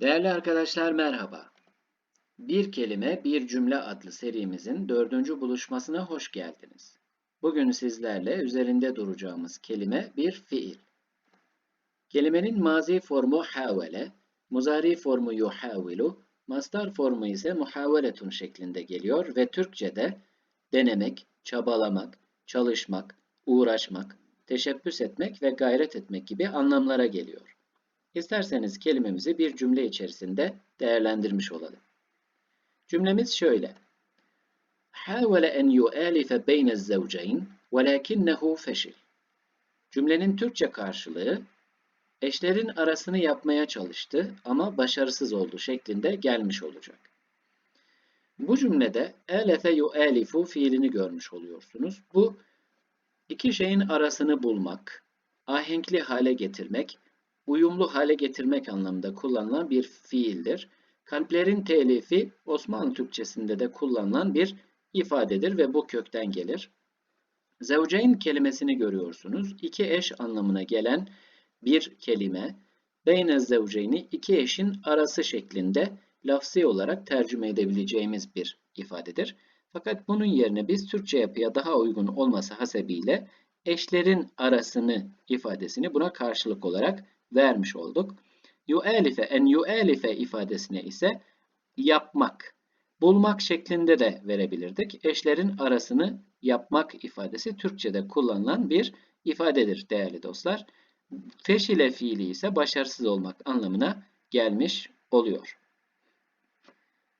Değerli arkadaşlar merhaba. Bir kelime bir cümle adlı serimizin dördüncü buluşmasına hoş geldiniz. Bugün sizlerle üzerinde duracağımız kelime bir fiil. Kelimenin mazi formu havele, muzari formu yuhavilu, mastar formu ise muhaveletun şeklinde geliyor ve Türkçe'de denemek, çabalamak, çalışmak, uğraşmak, teşebbüs etmek ve gayret etmek gibi anlamlara geliyor. İsterseniz kelimemizi bir cümle içerisinde değerlendirmiş olalım. Cümlemiz şöyle. حاول أن يؤالف بين الزوجين ولكنه فشل. Cümlenin Türkçe karşılığı eşlerin arasını yapmaya çalıştı ama başarısız oldu şeklinde gelmiş olacak. Bu cümlede elefe yu'alifu fiilini görmüş oluyorsunuz. Bu iki şeyin arasını bulmak, ahenkli hale getirmek, uyumlu hale getirmek anlamında kullanılan bir fiildir. Kalplerin telifi Osmanlı Türkçesinde de kullanılan bir ifadedir ve bu kökten gelir. Zevceyn kelimesini görüyorsunuz. İki eş anlamına gelen bir kelime. Beyne zevceyni iki eşin arası şeklinde lafzi olarak tercüme edebileceğimiz bir ifadedir. Fakat bunun yerine biz Türkçe yapıya daha uygun olması hasebiyle eşlerin arasını ifadesini buna karşılık olarak vermiş olduk. Yu'elife en yu'elife ifadesine ise yapmak, bulmak şeklinde de verebilirdik. Eşlerin arasını yapmak ifadesi Türkçe'de kullanılan bir ifadedir değerli dostlar. Feşile fiili ise başarısız olmak anlamına gelmiş oluyor.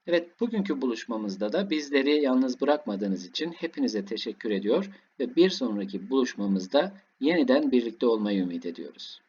Evet, bugünkü buluşmamızda da bizleri yalnız bırakmadığınız için hepinize teşekkür ediyor ve bir sonraki buluşmamızda yeniden birlikte olmayı ümit ediyoruz.